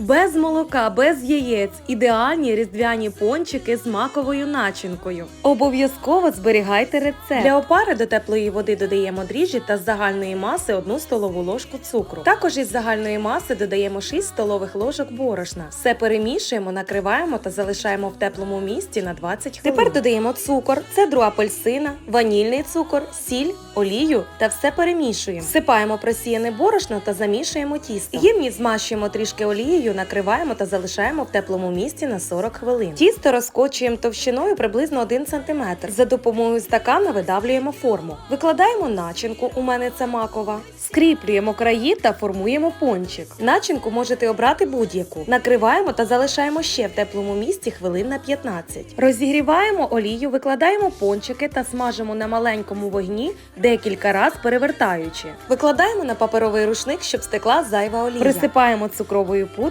Без молока, без яєць, ідеальні різдвяні пончики з маковою начинкою. Обов'язково зберігайте рецепт. Для опари до теплої води додаємо дріжджі та з загальної маси 1 столову ложку цукру. Також із загальної маси додаємо 6 столових ложок борошна. Все перемішуємо, накриваємо та залишаємо в теплому місці на 20 хвилин. Тепер додаємо цукор, цедру апельсина, ванільний цукор, сіль, олію та все перемішуємо. Всипаємо просіяне борошно та замішуємо тісто. Ємність змащуємо трішки олією, накриваємо та залишаємо в теплому місці на 40 хвилин. Тісто розкочуємо товщиною приблизно 1 см. За допомогою стакана видавлюємо форму. Викладаємо начинку, у мене це макова. Скріплюємо краї та формуємо пончик. Начинку можете обрати будь-яку. Накриваємо та залишаємо ще в теплому місці хвилин на 15. Розігріваємо олію, викладаємо пончики та смажимо на маленькому вогні декілька разів перевертаючи. Викладаємо на паперовий рушник, щоб стекла зайва олія. Присипаємо цукровою пудрою